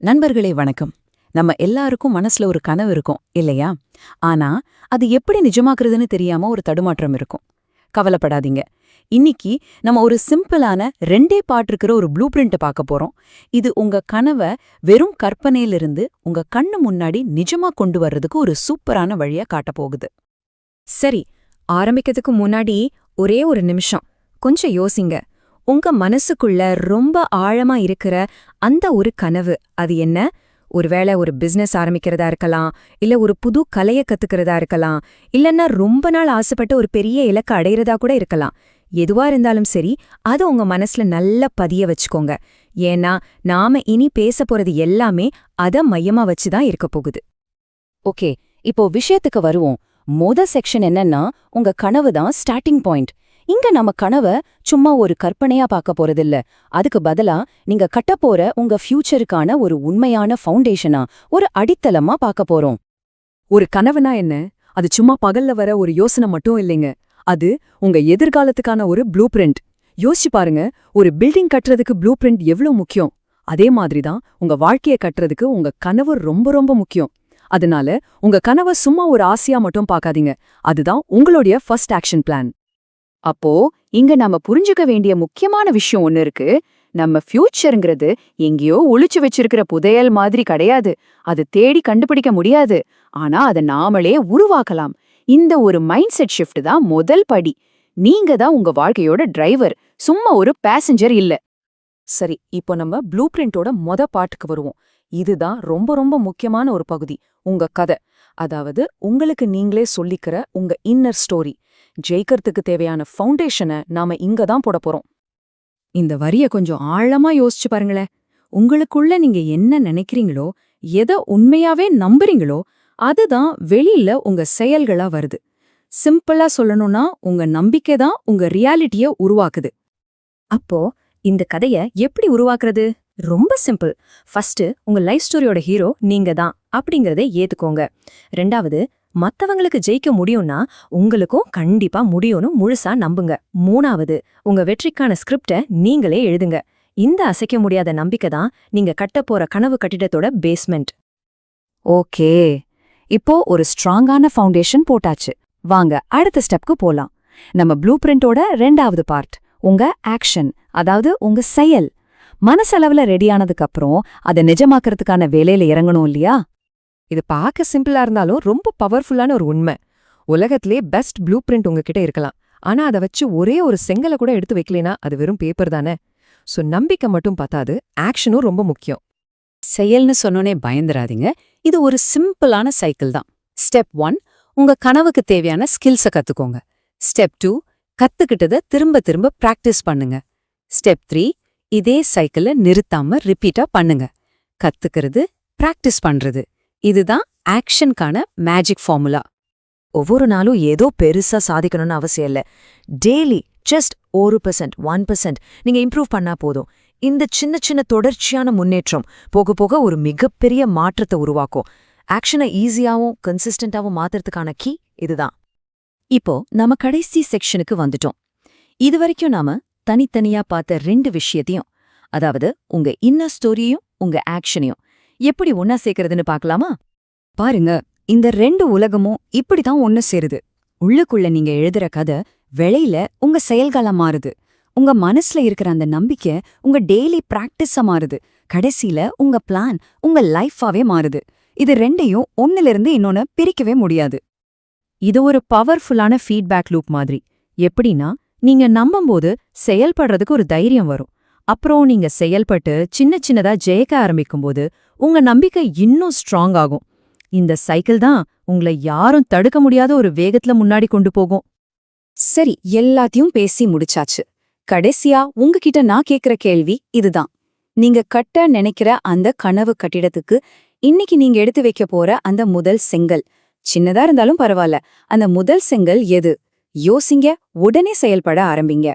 நண்பர்களே வணக்கம். நம்ம எல்லாருக்கும் மனசுல ஒரு கனவு இருக்கும் இல்லையா? ஆனா அது எப்படி நிஜமாக்குறதுன்னு தெரியாம ஒரு தடுமாற்றம் இருக்கும். கவலைப்படாதீங்க. இன்னைக்கு நம்ம ஒரு சிம்பிளான ரெண்டே பாட்டு இருக்கிற ஒரு ப்ளூ பிரிண்ட் பார்க்க போறோம். இது உங்க கனவை வெறும் கற்பனையிலிருந்து உங்க கண்ணு முன்னாடி நிஜமா கொண்டு வர்றதுக்கு ஒரு சூப்பரான வழியா காட்ட போகுது. சரி ஆரம்பிக்கிறதுக்கு முன்னாடி ஒரே ஒரு நிமிஷம். கொஞ்சம் யோசிங்க. உங்க மனசுக்குள்ள ரொம்ப ஆழமா இருக்கிற அந்த ஒரு கனவு அது என்ன? ஒருவேளை ஒரு பிசினஸ் ஆரம்பிக்கிறதா இருக்கலாம் இல்ல ஒரு புது கலைய கத்துக்கிறதா இருக்கலாம் இல்லைன்னா ரொம்ப நாள் ஆசைப்பட்ட ஒரு பெரிய இலக்க அடையிறதா கூட இருக்கலாம். எதுவா இருந்தாலும் சரி அது உங்க மனசுல நல்லா பதிய வச்சுக்கோங்க. ஏன்னா நாம இனி பேச போறது எல்லாமே அத மையமா வச்சுதான் இருக்க போகுது. ஓகே இப்போ விஷயத்துக்கு வருவோம். மொத செக்ஷன் என்னன்னா உங்க கனவு தான் ஸ்டார்டிங் பாயிண்ட் இங்க நம்ம கனவை சும்மா ஒரு கற்பனையா பார்க்க போறதில்ல. அதுக்கு பதிலா நீங்க கட்டப்போற உங்க ஃபியூச்சருக்கான ஒரு உண்மையான ஃபவுண்டேஷனா ஒரு அடித்தளமா பார்க்க போறோம். ஒரு கனவுனா என்ன? அது சும்மா பகல்ல வர ஒரு யோசனை மட்டும் இல்லைங்க. அது உங்க எதிர்காலத்துக்கான ஒரு ப்ளூ பிரிண்ட் யோசிச்சு பாருங்க ஒரு பில்டிங் கட்டுறதுக்கு ப்ளூ பிரிண்ட் எவ்வளவு முக்கியம்? அதே மாதிரி தான் உங்க வாழ்க்கைய கட்டுறதுக்கு உங்க கனவு ரொம்ப ரொம்ப முக்கியம். அதனால உங்க கனவை சும்மா ஒரு ஆசையா மட்டும் பார்க்காதீங்க. அதுதான் உங்களுடைய ஃபர்ஸ்ட் ஆக்ஷன் பிளான் அப்போ இங்க நம்ம புரிஞ்சுக்க வேண்டிய முக்கியமான விஷயம் ஒன்னு இருக்கு. நம்ம ஃபியூச்சருங்கிறது எங்கேயோ ஒளிச்சு வச்சிருக்கிற புதையல் மாதிரி கிடையாது. அது தேடி கண்டுபிடிக்க முடியாது. ஆனா அதை நாமளே உருவாக்கலாம். இந்த ஒரு மைண்ட் செட் ஷிஃப்ட் தான் முதல் படி. நீங்க தான் உங்க வாழ்க்கையோட டிரைவர் சும்மா ஒரு பேசஞ்சர் இல்ல. சரி இப்போ நம்ம ப்ளூ பிரிண்டோட மொத பாட்டுக்கு வருவோம். இதுதான் ரொம்ப ரொம்ப முக்கியமான ஒரு பகுதி. உங்க கதை. அதாவது உங்களுக்கு நீங்களே சொல்லிக்கிற உங்க இன்னர் ஸ்டோரி ஜெயிக்கிறதுக்கு தேவையான ஃபவுண்டேஷனை நாம இங்க தான் போட போறோம். இந்த வரிய கொஞ்சம் ஆழமா யோசிச்சு பாருங்களேன். உங்களுக்குள்ள நீங்க என்ன நினைக்கிறீங்களோ எதை உண்மையாவே நம்புறீங்களோ அதுதான் வெளியில உங்க செயல்களா வருது. சிம்பிளா சொல்லணும்னா உங்க நம்பிக்கை தான் உங்க ரியாலிட்டிய உருவாக்குது. அப்போ இந்த கதைய எப்படி உருவாக்குறது? ரொம்ப சிம்பிள். ஃபர்ஸ்ட் உங்க லைஃப் ஸ்டோரியோட ஹீரோ நீங்க தான் அப்படிங்கறதை ஏத்துக்கோங்க. ரெண்டாவது மத்தவங்களுக்கு ஜெயிக்க முடியும்னா உங்களுக்கும் கண்டிப்பா முடியும்னு முழுசா நம்புங்க. மூணாவது உங்க வெற்றிக்கான ஸ்கிரிப்ட நீங்களே எழுதுங்க. இந்த அசைக்க முடியாத நம்பிக்கை தான் நீங்க கட்டப்போற கனவு கட்டிடத்தோட பேஸ்மெண்ட் ஓகே இப்போ ஒரு ஸ்ட்ராங்கான ஃபவுண்டேஷன் போட்டாச்சு. வாங்க அடுத்த ஸ்டெப்க்கு போலாம். நம்ம ப்ளூ பிரிண்டோட ரெண்டாவது பார்ட் உங்க ஆக்ஷன் அதாவது உங்க செயல். மனசளவுல ரெடியானதுக்கு அப்புறம் அதை நிஜமாக்கறதுக்கான வேலையில இறங்கணும் இல்லையா? இது பார்க்க சிம்பிளா இருந்தாலும் ரொம்ப பவர்ஃபுல்லான ஒரு உண்மை. உலகத்திலே பெஸ்ட் ப்ளூ பிரிண்ட் உங்ககிட்ட இருக்கலாம். ஆனா அதை வச்சு ஒரே ஒரு செங்கலை கூட எடுத்து வைக்கலைனா அது வெறும் பேப்பர் தானே? சோ நம்பிக்கை மட்டும் பார்த்தாது ஆக்ஷனும் ரொம்ப முக்கியம். செயல்னு சொன்னோனே பயந்துராதீங்க. இது ஒரு சிம்பிளான சைக்கிள் தான். ஸ்டெப் ஒன் உங்க கனவுக்கு தேவையான ஸ்கில்ஸை கத்துக்கோங்க. ஸ்டெப் டூ கத்துக்கிட்டதை திரும்ப திரும்ப பிராக்டிஸ் பண்ணுங்க. ஸ்டெப் த்ரீ இதே சைக்கிளை நிறுத்தாம ரிப்பீட்டா பண்ணுங்க. கத்துக்கிறது பிராக்டிஸ் பண்றது. இதுதான் ஆக்ஷனுக்கான மேஜிக் ஃபார்முலா ஒவ்வொரு நாளும் ஏதோ பெருசா சாதிக்கணும்னு அவசியம் இல்ல. டெய்லி ஜஸ்ட் ஒரு பர்சன்ட் ஒன் பர்சன்ட் நீங்க இம்ப்ரூவ் பண்ணா போதும். இந்த சின்ன சின்ன தொடர்ச்சியான முன்னேற்றம் போக போக ஒரு மிகப்பெரிய மாற்றத்தை உருவாக்கும். ஆக்ஷனை ஈஸியாவும் கன்சிஸ்டண்டாவும் மாத்துறதுக்கான கீ இதுதான். இப்போ நம்ம கடைசி செக்ஷனுக்கு வந்துட்டோம். இதுவரைக்கும் நாம தனித்தனியா பார்த்த ரெண்டு விஷயத்தையும் அதாவது உங்க இன்ன ஸ்டோரியையும் உங்க ஆக்ஷனையும் எப்படி ஒன்னா சேர்க்கறதுன்னு பார்க்கலாமா? பாருங்க இந்த ரெண்டு உலகமும் இப்படிதான் ஒன்னு சேருது. உள்ளுக்குள்ள நீங்க எழுதுற கதை வெளியில உங்க செயல்களா மாறுது. உங்க மனசுல இருக்கிற அந்த நம்பிக்கை உங்க டெய்லி பிராக்டிஸா மாறுது. கடைசியில உங்க பிளான் உங்க லைஃபாவே மாறுது. இது ரெண்டையும் ஒன்னிலிருந்து இன்னொன்னு பிரிக்கவே முடியாது. இது ஒரு பவர்ஃபுல்லான ஃபீட்பேக் லூப் மாதிரி. எப்படின்னா நீங்க நம்பும்போது செயல்படுறதுக்கு ஒரு தைரியம் வரும். அப்புறம் நீங்க செயல்பட்டு சின்ன சின்னதா ஜெயிக்க ஆரம்பிக்கும்போது உங்க நம்பிக்கை இன்னும் ஸ்ட்ராங் ஆகும். இந்த சைக்கிள் தான் உங்களை யாரும் தடுக்க முடியாத ஒரு வேகத்துல முன்னாடி கொண்டு போகும். சரி எல்லாத்தையும் பேசி முடிச்சாச்சு. கடைசியா உங்ககிட்ட நான் கேக்குற கேள்வி இதுதான். நீங்க கட்ட நினைக்கிற அந்த கனவு கட்டிடத்துக்கு இன்னைக்கு நீங்க எடுத்து வைக்க போற அந்த முதல் செங்கல். சின்னதா இருந்தாலும் பரவாயில்ல. அந்த முதல் செங்கல் எது? யோசிங்க உடனே செயல்பட ஆரம்பிங்க.